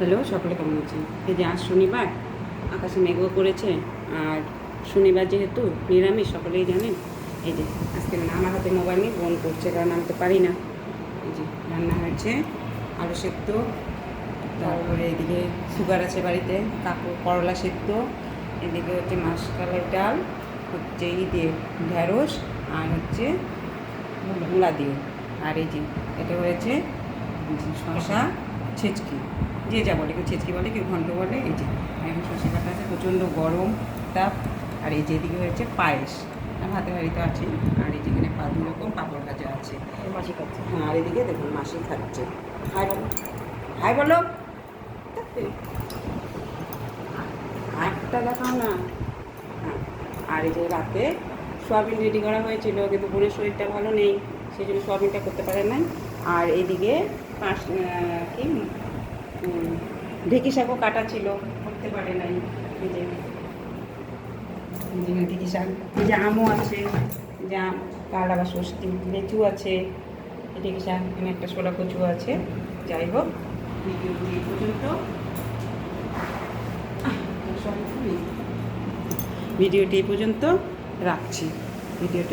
Hello, সকলে কেমন আছেন? এই যে আজ শনিবার, আকাশে মেঘও করেছে, আর শনিবার যেহেতু নিরামিষ, সকলেই জানেন, এই যে আজকে আমার হাতে মোবাইল নিয়ে বোন করছে, কারণ আমি তো পারি না। এই যে রান্না হয়েছে, আলু সেদ্ধ, তারপরে এদিকে সুগার আছে বাড়িতে কাকু করলা সেদ্ধ, এদিকে হচ্ছে মাসকালের ডাল, হচ্ছে ই দিয়ে ঢ্যাঁড়স আর হচ্ছে মূলা দিয়ে। আর এই যে এটা হয়েছে শশা ছেচকি যে যা বলে কেউ ছেচকি বলে কেউ ঘন্ট বলে এই যে এখন শশা কাটা আছে প্রচণ্ড গরম তাপ আর এই যেদিকে হয়েছে পায়েস আর হাতে হাড়িতে আছে আর এই যেখানে পা দু রকম পাঁপড় ভাজা আছে। মাসি খাচ্ছে। হ্যাঁ আর এদিকে দেখুন মাসি খাচ্ছে। হাই বলো। হাই বলো। একটা দেখাও না। হ্যাঁ আর এই যে রাতে সোয়াবিন রেডি করা হয়েছিল কিন্তু বোনের শরীরটা ভালো নেই সেই জন্য সোয়াবিনটা করতে পারে নাই। আর এইদিকে পাঁচ কি? ঢেঁকি শাকও কাটা ছিল, করতে পারে নাই ঢেঁকি শাক, এই যে আমও আছে আম কাল আবার ষষ্ঠী, লিচু আছে ঢেঁকি শাক, এখানে একটা ছোলা কচু আছে, যাই হোক। ভিডিওটি এই পর্যন্ত। ভিডিওটি এই পর্যন্ত রাখছি। ভিডিওটি